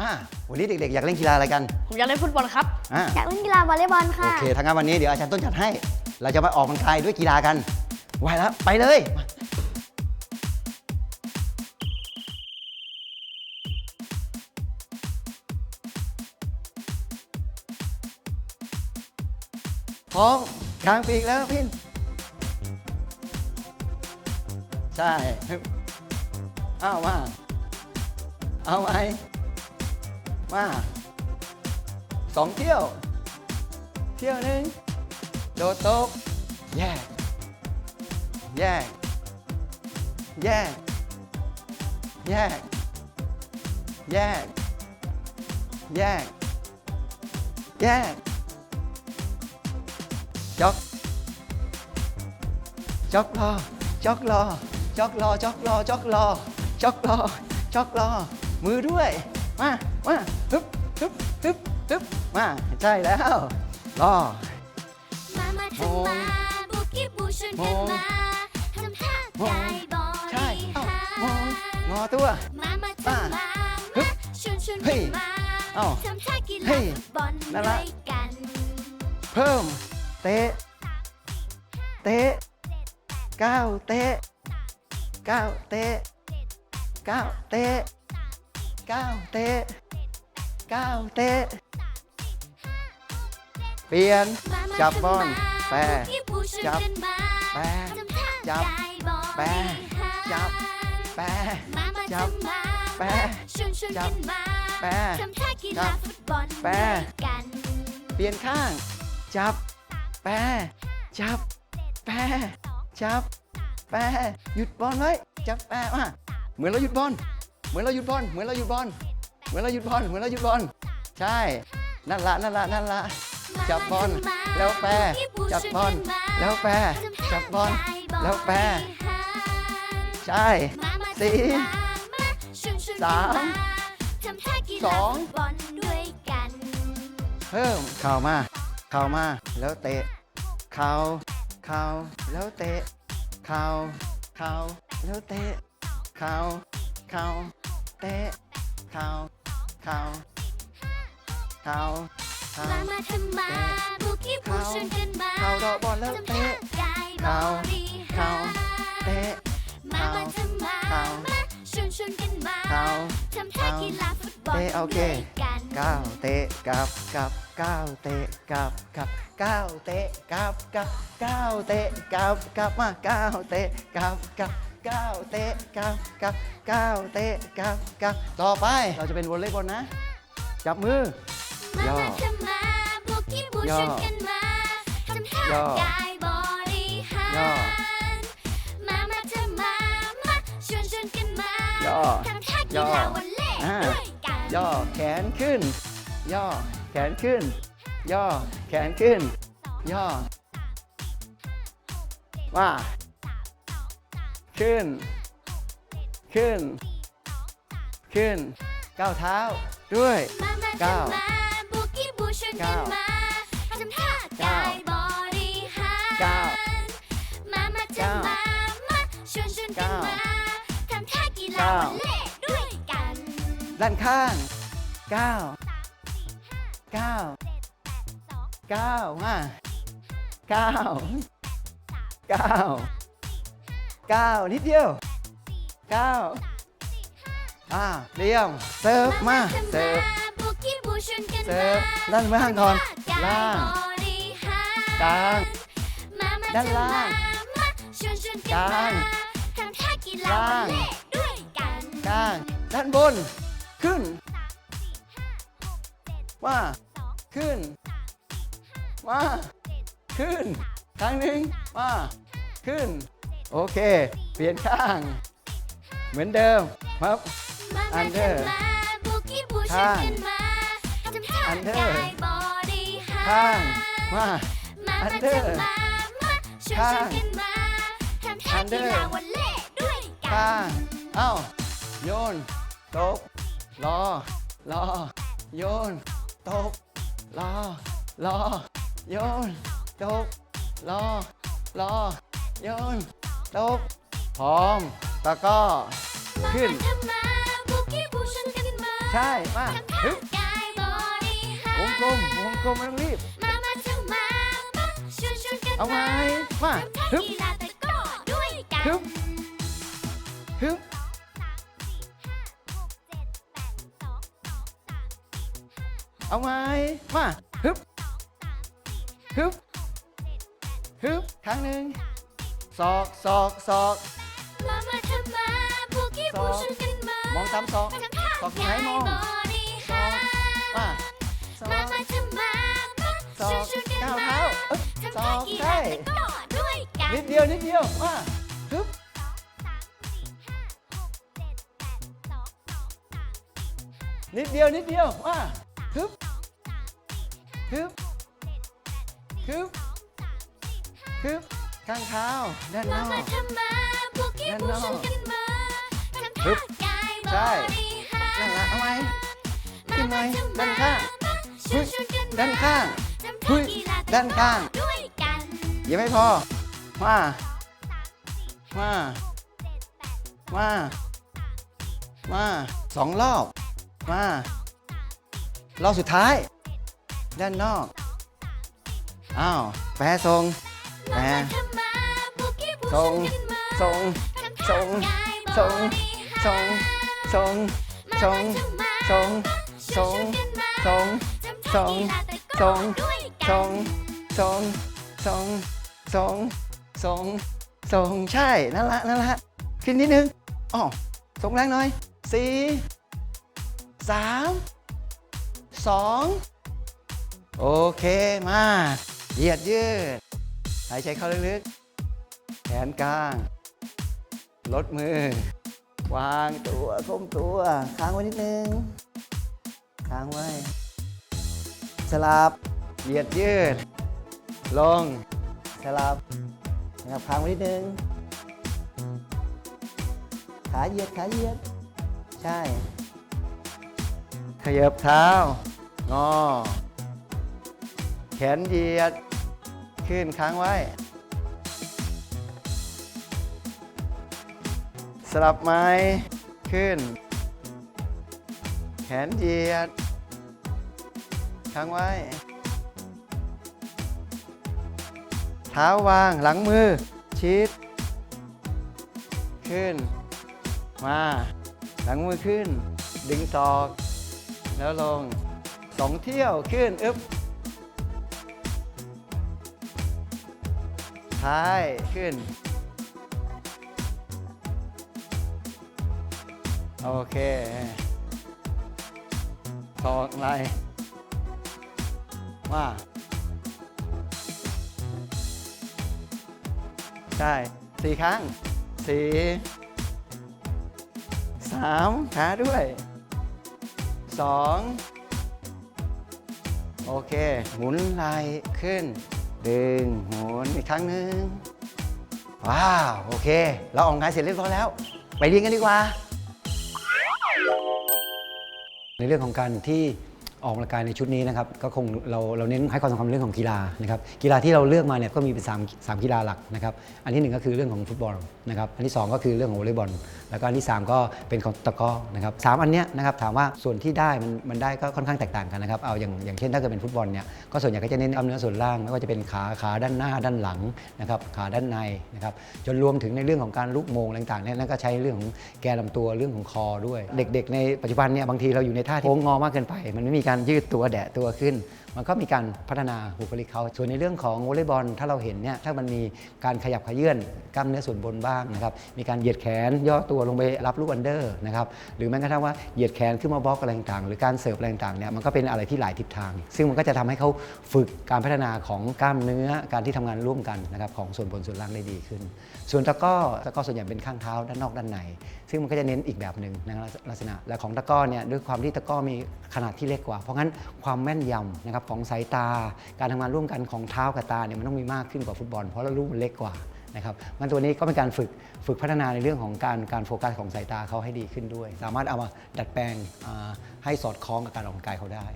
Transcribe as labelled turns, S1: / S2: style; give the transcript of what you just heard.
S1: อ่าวันนี้เด็กๆ อยากเล่นกีฬาอะไรกัน
S2: ผมอยากเล่นฟุตบอลครับ
S1: อ่า
S3: อยากเล่นกีฬาวอลเลย์บอล
S1: โอ
S3: ค่ะ
S1: เคทางงานวันนี้เดี๋ยวอาจารย์ต้นจัดให้ เราจะมาออกกำลังกายด้วยกีฬากันไหวแล้วไปเลยมาพร้อมกลางปีกแล้วพินใช่เอามาเอาไห มมาสองเที่ยว เที่ยวหนึ่งโดดตบแยกแยกแยกแยกแยกแยกแยกจ็อกจ็อกรอจ็อกรอจ็อกรอจ็อกรอจ็อกรอจ็อกรอจ็อกรอมือด้วย มา มา ฮึบฮึบฮึบฮึบมาใช่แล้วรอ
S3: มามาทำมาบุกกี้บูชวนกันมาทำท่ากายบอ
S1: ใช่
S3: ดี้
S1: เอ้า
S3: ฮาง
S1: องอตัว
S3: มามาทำมา
S1: ฮึบ
S3: ชวนชวน
S1: เฮ้
S3: กัน
S1: ย
S3: มา
S1: เอ้า
S3: ทำท่ากี
S1: เฮ้
S3: ฬายฟุตบอล
S1: นั่น
S3: ด้
S1: ละ
S3: วยกัน
S1: เพิ่ม เตะ เตะก้าวเตะก้าวเตะก้าวเตะก้าวเตะ ก้าวเตะเปลี่ยน
S3: มามา
S1: จับบอล
S3: ทำมา
S1: แปร
S3: บุกกี้บูชวน
S1: จับ
S3: กันมา
S1: แปร
S3: ทำท่า
S1: จับ
S3: กายบอ
S1: แปร
S3: ดี้ฮาง
S1: จับแปร
S3: มามา
S1: จับ
S3: ทำมา
S1: แปร
S3: ชวนชวน
S1: จั
S3: กับนมา
S1: แปร
S3: ทำท่ากี
S1: จั
S3: ฬา
S1: บ
S3: ฟุตบอล
S1: แปร
S3: ด้วยกัน
S1: เปลี่ยนข้าง จับแปรจับแปรจับแปรหยุดบอลไว้จับแปรมาเหมือนเราหยุดบอลเหมือนเราหยุดบอลเหมือนเราหยุดบอล เหมือนเราหยุดบอลเหมือนเราหยุดบอลใช่ นั่นละนั่นละนั่นละจับบอลแล้วแปรจับบอลแล้วแปรจับบอลแล้วแปรใช่สี่สามสอง
S3: บอลด้วยกัน
S1: เพิ่มเข่ามาเข่ามาแล้วเตะเข่าเข่าแล้วเตะเข่าเข่าแล้วเตะเข่าเข่าเตะเข่า เข่าเข่าเข่า
S3: มามาทำมาบุกกี้บูชวนกันมา
S1: เข่าดอกบอลแล้ว
S3: ทำ
S1: เตะ
S3: ท่ากายบอดี้
S1: เข่า
S3: ฮาง
S1: เตะ
S3: มามาทำมา
S1: เข่า
S3: มาชวนชวนกันมา
S1: เข่า
S3: ทำท่ากีฬาฟุตบอล
S1: เตะโอเค
S3: ด้วยกัน
S1: ก้าวเตะกลับกลับก้าวเตะกลับกลับก้าวเตะกลับกลับก้าวเตะกลับกลับมาก้าวเตะกลับกลับ ก้าวเตะกลับกลับก้าวเตะกลับกลับต่อไปเราจะเป็นวอลเลย์บอลนะ จับมือ
S3: มา
S1: ย่อ
S3: มาทำมาบุกกี้บู
S1: ย่อ
S3: ชวนกันมาทำท่า
S1: ย่อ
S3: กายบอดี้ฮา
S1: ย่อ
S3: มามาทำมามาชวนชวนกันมา
S1: ย่อ
S3: ทำท่ากี
S1: ย่อ
S3: ฬาวอลเลย์
S1: อ่า
S3: ด้วยกัน
S1: ย่อแขนขึ้น ย่อแขนขึ้น ย่อแขนขึ้น ย่อว่า ขึ้น ขึ้น ขึ้นก้าวเท้าด้วย
S3: มามา
S1: ก้าว
S3: ทำมาบุกกี้บูชวนกั
S1: ก้านว
S3: มาทำท่าก
S1: ก้าวา
S3: ยบอดี้ฮา
S1: ก้าว
S3: มามาทำมามาชวนชวนกัน
S1: ก้าว
S3: มาทำท่ากีฬา
S1: ก้าว
S3: วอลเลย์ด้วยกัน
S1: ด้านข้างก้าวก้าวก้าวมาก้าวก้าว ก้าวนิดเดียวก้าวอ่าเรียมเสิร์ฟมาเสิร์ฟ
S3: บุกกี้บูชวนกัน
S1: เสิร์ฟ
S3: มา
S1: ด้านล่างก่อน
S3: ทำท่
S1: ล่าง
S3: กยบอดี้ฮ
S1: กลาง
S3: มามา
S1: ด้านล่าง
S3: ทำมามาชวนชวนกัน
S1: กลามา
S3: งทำท่ากีฬาวอลเลย์ด้วยกัน
S1: กลางด้านบน ขึ้นมาขึ้นมาขึ้น ครั้งหนึ่งมาขึ้น โอเค เปลี่ยนข้าง เหมือนเดิมครับ
S3: มา
S1: อั
S3: มาน
S1: เดอร์
S3: ทำมาบุกกี้บูชวน
S1: ข้าง
S3: กันมาทำท่า
S1: อันเดอร์
S3: กายบอดี้ฮา
S1: ข้างมา
S3: มา
S1: อั
S3: มาน
S1: เดอร์
S3: ทำมามาชวน
S1: ข้าง
S3: นกันมาทำท่า
S1: อันเดอร์
S3: ฬาวอลเลย์ด้วยกั
S1: ข้างเอ้าโยนตบรอรอโยนตบรอรอโยนตบรอรอโยน ตกพร้อมตะก้อ ขึ้น ใช่มาฮึบ
S3: วง
S1: กลมวงกลมไม่ต้องรีบ เอาไว้มาฮึบฮึบฮึบเอาไว้มาฮึบฮึบฮึบครั้งหนึ่ง ศอกศอกศอก
S3: มามาทำมาบุกี้
S1: ส
S3: บู
S1: อง
S3: ชวนกันมาม
S1: องตามศอก
S3: ทำท่า
S1: ศอกที่
S3: กา
S1: ไหน
S3: ย
S1: มอง
S3: บริ
S1: ศ
S3: หา
S1: อก
S3: ร
S1: มาศอ
S3: มากมาทำมามา
S1: ศอก
S3: ชวนๆกัน
S1: ก้าว
S3: มา
S1: เท้าเอ้ย
S3: ทำ
S1: ศ
S3: ท่า
S1: อก
S3: กีฬา
S1: ใช่
S3: ตะกร้อด้วยกัน
S1: นิดเดียวนิดเดียวมาฮึบนิดเดียวนิดเดียวมาฮึบฮึบฮึบฮึบ ข้างเท้าด้านน
S3: มา
S1: อ
S3: มากทำมาบุกี้
S1: ด้าน
S3: บู
S1: นอก
S3: ชวนกันมาทำ
S1: ฮึ
S3: ท่า
S1: บ
S3: กายบ
S1: ใช่
S3: ริหาร
S1: นั่นละเอาไหม
S3: มา
S1: ขึ้นไหม
S3: มาทำ
S1: ด้าน
S3: มา
S1: ข้าง
S3: ชวนชวนๆกัน
S1: ด้านข้าง
S3: ทำ
S1: เฮ้
S3: ท่ายกีฬาตะ
S1: ด้าน
S3: กร้อ
S1: ข้าง
S3: ด้วยกัน
S1: ยังไม่พอมามามามาสองรอบมารอบสุดท้าย ด้านนอก อ้าว แปรทรง แปร
S3: มามาทำมาบุกี้บู
S1: ทรง
S3: กันมา
S1: ทรงทรงทรงทรงทรงทรงทรงทรงทรงทรงทรงทรงทรงทรงทรงทรงทรงใช่นั่นละนั่นละขึ้นนิดนึงอ๋อทรงแรงหน่อยสี่สามสองโอเคมาเหยียดยืด หายใจเข้าลึกๆ แขนกลาง ลดมือ วางตัวก้มตัว ค้างไว้นิดนึง ค้างไว้ สลับ เหยียดยืด ลง สลับนะครับค้างไว้นิดนึง ขาเหยียด ขาเหยียด ใช่ ขยับเท้า งอ แขนเหยียด ขึ้นค้างไว้สลับไม้ขึ้น แขนเหยียด ค้างไว้ เท้าวางหลังมือ ชิด ขึ้น มา หลังมือขึ้น ดึงศอก แล้วลงสองเที่ยวขึ้น อึ๊บ ท้ายขึ้น โอเคศอกไหลมาใช่สี่ครั้งสี่สามขาด้วยสองโอเค หมุนไหล่ขึ้น ดึงหมุนอีกครั้งหนึ่งว้าว โอเค เราออกงานเสร็จเรียบร้อยแล้ว ไปเรียนกันดีกว่า
S2: ในเรื่องของการที่ ออกกำลังกายในชุดนี้นะครับก็คงเราเราเน้นให้ความสำคัญเรื่องของกีฬานะครับกีฬาที่เราเลือกมาเนี่ยก็มีเป็น3 3กีฬาหลักนะครับอันที่หนึ่งก็คือเรื่องของฟุตบอลนะครับอันที่สองก็คือเรื่องของวอลเลย์บอล แล้วก็อันที่สามก็เป็นของตะกร้อนะครับสามอันเนี้ยนะครับถามว่าส่วนที่ได้มันมันได้ก็ค่อนข้างแตกต่างกันนะครับเอาอย่างอย่างเช่นถ้าเกิดเป็นฟุตบอลเนี่ยก็ส่วนใหญ่ก็จะเน้นกล้ามเนื้อส่วนล่างไม่ว่าจะเป็นขาขาด้านหน้าด้านหลังนะครับขาด้านในนะครับจนรวมถึงในเรื่องของการลุกโมงต่างๆเนี่ยนั่นก็ใช้เรื่องของแกนลำตัวเรื่องของคอด้วย เด็ก ๆ ในปัจจุบันเนี่ยบางทีเราอยู่ในท่าที่โค้งงอมากเกินไป มันไม่มีการยืดตัวแดะตัวขึ้น มันก็มีการพัฒนาบุคลิกเขาส่วนในเรื่องของวอลเลย์บอลถ้าเราเห็นเนี่ยถ้ามันมีการขยับขยื่นกล้ามเนื้อส่วนบนบ้างนะครับมีการเหยียดแขนย่อตัวลงไปรับลูกอันเดอร์นะครับหรือแม้กระทั่งว่าเหยียดแขนขึ้นมาบล็อกอะไรต่างๆหรือการเสิร์ฟอะไรต่างๆเนี่ยมันก็เป็นอะไรที่หลายทิศทาง ซึ่งมันก็จะทำให้เขาฝึกการพัฒนาของกล้ามเนื้อการที่ทำงานร่วมกันนะครับของส่วนบนส่วนล่างได้ดีขึ้น ส่วนตะก้อตะก้อส่วนใหญ่เป็นข้างเท้าด้านนอกด้านใน ซึ่งมันก็จะเน้นอีกแบบหนึ่งนะลักษณะและของตะก้อเนี่ยด้วยความที่ตะก้อมีขนาดที่เล็กกว่าเพราะงั้นความแม่นยำนะครับของสายตา การทำงานร่วมกันของเท้ากับตาเนี่ยมันต้องมีมากขึ้นกว่าฟุตบอล เพราะเราลูกมันเล็กกว่านะครับมันตัวนี้ก็เป็นการฝึกฝึกพัฒนาในเรื่องของการการโฟกัสของสายตาเขาให้ดีขึ้นด้วย สามารถเอามาดัดแปลงให้สอดคล้องกับการออกกำลังกายเขาได้